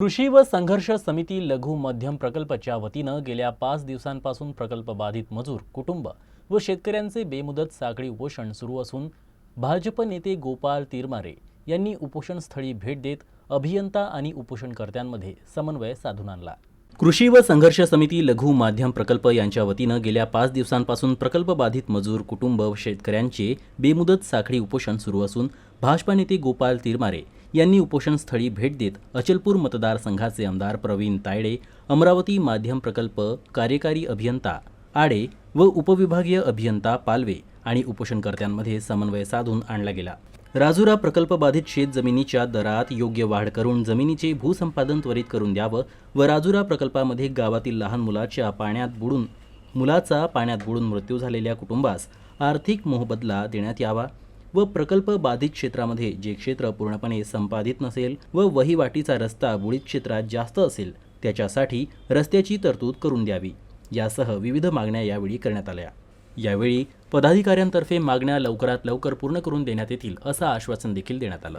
कृषी व संघर्ष समिती लघु मध्यम प्रकल्पच्या वतीनं गेल्या पाच दिवसांपासून प्रकल्प बाधित मजूर कुटुंब व शेतकऱ्यांचे बेमुदत साखळी उपोषण सुरू असून भाजप नेते गोपाल तिरमारे यांनी उपोषणस्थळी भेट देत अभियंता आणि उपोषणकर्त्यांमध्ये समन्वय साधून आणला. कृषी व संघर्ष समिती लघु माध्यम प्रकल्प यांच्या वतीनं गेल्या पाच दिवसांपासून प्रकल्प बाधित मजूर कुटुंब व शेतकऱ्यांचे बेमुदत साखळी उपोषण सुरू असून भाजपा नेते गोपाल तिरमारे यांनी उपोषणस्थळी भेट देत अचलपूर मतदारसंघाचे आमदार प्रवीण तायडे अमरावती माध्यम प्रकल्प कार्यकारी अभियंता आडे व उपविभागीय अभियंता पालवे आणि उपोषणकर्त्यांमध्ये समन्वय साधून आणला गेला. राजुरा प्रकल्प बाधित शेत जमिनीच्या दरात योग्य वाढ करून जमिनीचे भूसंपादन त्वरित करून द्यावं व राजुरा प्रकल्पामध्ये गावातील लहान मुलाच्या पाण्यात बुडून मुलाचा पाण्यात बुडून मृत्यू झालेल्या कुटुंबास आर्थिक मोहबदला देण्यात यावा व प्रकल्प बाधित क्षेत्रामध्ये जे क्षेत्र पूर्णपणे संपादित नसेल व वहिवाटीचा रस्ता बुडीत क्षेत्रात जास्त असेल त्याच्यासाठी रस्त्याची तरतूद करून द्यावी. यासह विविध मागण्या यावेळी करण्यात आल्या. यावेळी पदाधिकाऱ्यांतर्फे मागण्या लवकरात लवकर पूर्ण करून देण्यात येतील असं आश्वासन देखील देण्यात आलं.